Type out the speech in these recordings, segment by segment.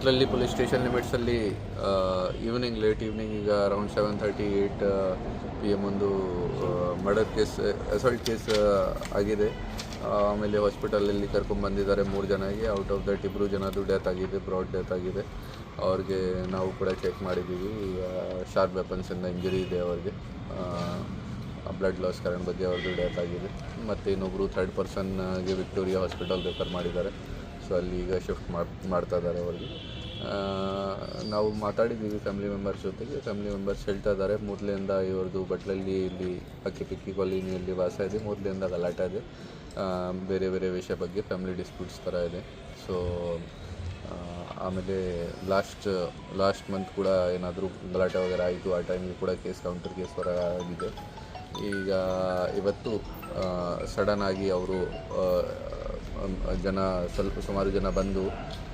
ಬಟ್ಲಲ್ಲಿ police station ಲಿಮಿಟ್ಸಲ್ಲಿ evening late evening ಈಗ around seven thirty eight P M ಒಂದು murder case assault case ಆಗಿದೆ. ಆಮೇಲೆ ಹಾಸ್ಪಿಟಲಲ್ಲಿ ಕರ್ಕೊಂಡು ಬಂದಿದ್ದಾರೆ ಮೂರು ಜನಗೆ ಔಟ್ ಆಫ್ ದಟ್ ಇಬ್ಬರು ಜನದ್ದು ಡೆತ್ ಆಗಿದೆ ಬ್ರಾಡ್ ಡೆತ್ ಆಗಿದೆ. ಅವ್ರಿಗೆ ನಾವು ಕೂಡ ಚೆಕ್ ಮಾಡಿದ್ದೀವಿ. ಶಾರ್ಪ್ ವೆಪನ್ಸಿಂದ ಇಂಜರಿ ಇದೆ ಅವ್ರಿಗೆ. ಬ್ಲಡ್ ಲಾಸ್ ಕಾರಣ ಬಗ್ಗೆ ಅವ್ರದ್ದು ಡೆತ್ ಆಗಿದೆ. ಮತ್ತು ಇನ್ನೊಬ್ಬರು ಥರ್ಡ್ ಪರ್ಸನ್ಗೆ ವಿಕ್ಟೋರಿಯಾ ಹಾಸ್ಪಿಟಲ್ ರೆಫರ್ ಮಾಡಿದ್ದಾರೆ. ಸೊ ಅಲ್ಲಿ ಈಗ ಶಿಫ್ಟ್ ಮಾಡ್ತಾ ಇದ್ದಾರೆ ಅವ್ರಿಗೆ. ನಾವು ಮಾತಾಡಿದ್ದೀವಿ ಫ್ಯಾಮಿಲಿ ಮೆಂಬರ್ಸ್ ಜೊತೆಗೆ. ಫ್ಯಾಮಿಲಿ ಮೆಂಬರ್ಸ್ ಹೇಳ್ತಾ ಇದ್ದಾರೆ, ಮೊದಲಿಂದ ಇವ್ರದ್ದು ಬಟ್ಲಲ್ಲಿ ಇಲ್ಲಿ ಅಕ್ಕಿ ಪಿಕ್ಕಿ ಕಾಲೋನಿಯಲ್ಲಿ ವಾಸ ಇದೆ, ಮೊದಲಿಂದ ಗಲಾಟೆ ಇದೆ. ಬೇರೆ ಬೇರೆ ವಿಷಯ ಬಗ್ಗೆ ಫ್ಯಾಮಿಲಿ ಡಿಸ್ಪ್ಯೂಟ್ಸ್ ಥರ ಇದೆ. ಸೊ ಆಮೇಲೆ ಲಾಸ್ಟ್ ಲಾಸ್ಟ್ ಮಂತ್ ಕೂಡ ಏನಾದರೂ ಗಲಾಟೆ ವಗೇರೆ ಆಯಿತು, ಆ ಟೈಮಿಗೆ ಕೂಡ ಕೇಸ್ ಕೌಂಟರ್ ಕೇಸ್ ಹೊರ ಆಗಿದೆ. ಈಗ ಇವತ್ತು ಸಡನ್ ಆಗಿ ಅವರು ಜನ ಸ್ವಲ್ಪ ಸುಮಾರು ಜನ ಬಂದು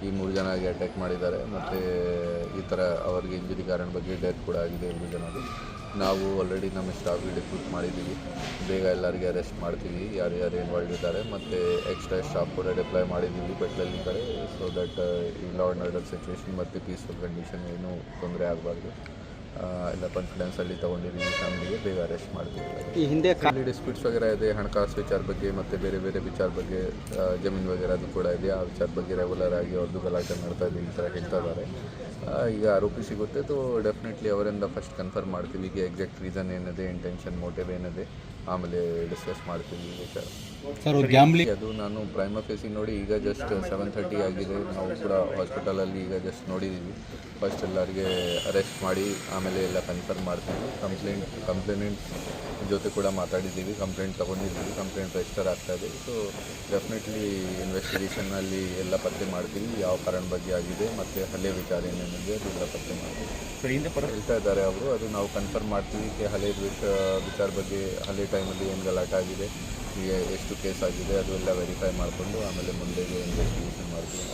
ಈ ಮೂರು ಜನಗೆ ಅಟ್ಯಾಕ್ ಮಾಡಿದ್ದಾರೆ. ಮತ್ತು ಈ ಥರ ಅವರಿಗೆ ಇಂಜುರಿ ಕಾರಣ ಬಗ್ಗೆ ಡೆತ್ ಕೂಡ ಆಗಿದೆ ಇಬ್ಬರು ಜನರು. ನಾವು ಆಲ್ರೆಡಿ ನಮ್ಮ ಸ್ಟಾಫ್ಗೆ ಡಿಪ್ಯೂಟ್ ಮಾಡಿದ್ದೀವಿ. ಬೇಗ ಎಲ್ಲರಿಗೆ ಅರೆಸ್ಟ್ ಮಾಡ್ತೀವಿ. ಯಾರು ಯಾರು ಇನ್ವಾಲ್ವ್ ಇದ್ದಾರೆ. ಮತ್ತು ಎಕ್ಸ್ಟ್ರಾ ಸ್ಟಾಫ್ ಕೂಡ ಡಿಪ್ಲೈ ಮಾಡಿದ್ದೀವಿ ಬೆಟ್ಲಲ್ಲಿ ಕಡೆ. ಸೊ ದಟ್ ಈ ಲಾ ಆ್ಯಂಡ್ ಆರ್ಡರ್ ಸಿಚುವೇಶನ್ ಮತ್ತು ಪೀಸ್ಫುಲ್ ಕಂಡೀಷನ್ ಏನೂ ತೊಂದರೆ ಆಗಬಾರ್ದು. ಎಲ್ಲ ಕಾನ್ಫಿಡೆನ್ಸಲ್ಲಿ ತೊಗೊಂಡಿದ್ದೀವಿ ಫ್ಯಾಮಿಲಿಗೆ ಬೇಗ ಅರೆಸ್ಟ್ ಮಾಡ್ತೀವಿ. ಈ ಹಿಂದೆ ಖಾಲಿ ಡಿಸ್ಪ್ಯೂಟ್ಸ್ ವಗೇರೆ ಇದೆ ಹಣಕಾಸು ವಿಚಾರ ಬಗ್ಗೆ ಮತ್ತು ಬೇರೆ ಬೇರೆ ವಿಚಾರ ಬಗ್ಗೆ ಜಮೀನು ವಗೇರೆ ಅದು ಕೂಡ ಇದೆ. ಆ ವಿಚಾರ ಬಗ್ಗೆ ರೆಗ್ಯುಲರ್ ಆಗಿ ಅವ್ರದ್ದು ಗಲಾಟೆ ಮಾಡ್ತಾ ಇದೆ ಈ ಥರ ಹೇಳ್ತಾ ಇದ್ದಾರೆ. ಈಗ ಆರೋಪಿ ಸಿಗುತ್ತೆ ತೋ ಡೆಫಿನೆಟ್ಲಿ ಅವರಿಂದ ಫಸ್ಟ್ ಕನ್ಫರ್ಮ್ ಮಾಡ್ತೀವಿ ಈಗ ಎಕ್ಸಾಕ್ಟ್ ರೀಸನ್ ಏನಿದೆ ಇಂಟೆನ್ಷನ್ ಮೋಟಿವ್ ಏನಿದೆ. ಆಮೇಲೆ ಡಿಸ್ಕಸ್ ಮಾಡ್ತೀವಿ ಸರ್ ಗ್ಯಾಮ್ಲಿಂಗ್ ಅದು ನಾನು ಪ್ರೈಮ ಫೇಸಿಗೆ ನೋಡಿ ಈಗ ಜಸ್ಟ್ ಸೆವೆನ್ ತರ್ಟಿ ಆಗಿದೆ. ನಾವು ಕೂಡ ಹಾಸ್ಪಿಟಲಲ್ಲಿ ಈಗ ಜಸ್ಟ್ ನೋಡಿದ್ದೀವಿ ಫಸ್ಟ್ ಎಲ್ಲರಿಗೆ ಅರೆಸ್ಟ್ ಮಾಡಿ ಆಮೇಲೆ ಎಲ್ಲ ಕನ್ಫರ್ಮ್ ಮಾಡ್ತೀವಿ. ಕಂಪ್ಲೇಂಟ್ ಕಂಪ್ಲೇನೆಂಟ್ ಜೊತೆ ಕೂಡ ಮಾತಾಡಿದ್ದೀವಿ. ಕಂಪ್ಲೇಂಟ್ ತೊಗೊಂಡಿದ್ದೀವಿ. ಕಂಪ್ಲೇಂಟ್ ರಿಜಿಸ್ಟರ್ ಆಗ್ತಾ ಇದೆ. ಸೊ ಡೆಫಿನೆಟ್ಲಿ ಇನ್ವೆಸ್ಟಿಗೇಷನಲ್ಲಿ ಎಲ್ಲ ಪತ್ತೆ ಮಾಡ್ತೀವಿ. ಯಾವ ಕಾರಣ ಬಗ್ಗೆ ಆಗಿದೆ ಮತ್ತು ಹಳೆ ವಿಚಾರ ಏನೇನಿದೆ ಅದೆಲ್ಲ ಪತ್ತೆ ಮಾಡ್ತೀವಿ. ಹೇಳ್ತಾ ಇದ್ದಾರೆ ಅವರು. ಅದು ನಾವು ಕನ್ಫರ್ಮ್ ಮಾಡ್ತೀವಿ. ಹಲೆ ವಿಚಾರ ಬಗ್ಗೆ ಹಳೆ ಟೈಮಲ್ಲಿ ಏನು ಗಲಾಟೆ ಆಗಿದೆ ಎಷ್ಟು ಕೇಸ್ ಆಗಿದೆ ಅದು ಎಲ್ಲ ವೆರಿಫೈ ಮಾಡಿಕೊಂಡು ಆಮೇಲೆ ಮುಂದೆ ಇನ್ವೆಸ್ಟಿಗೇಷನ್ ಮಾಡ್ತೀವಿ.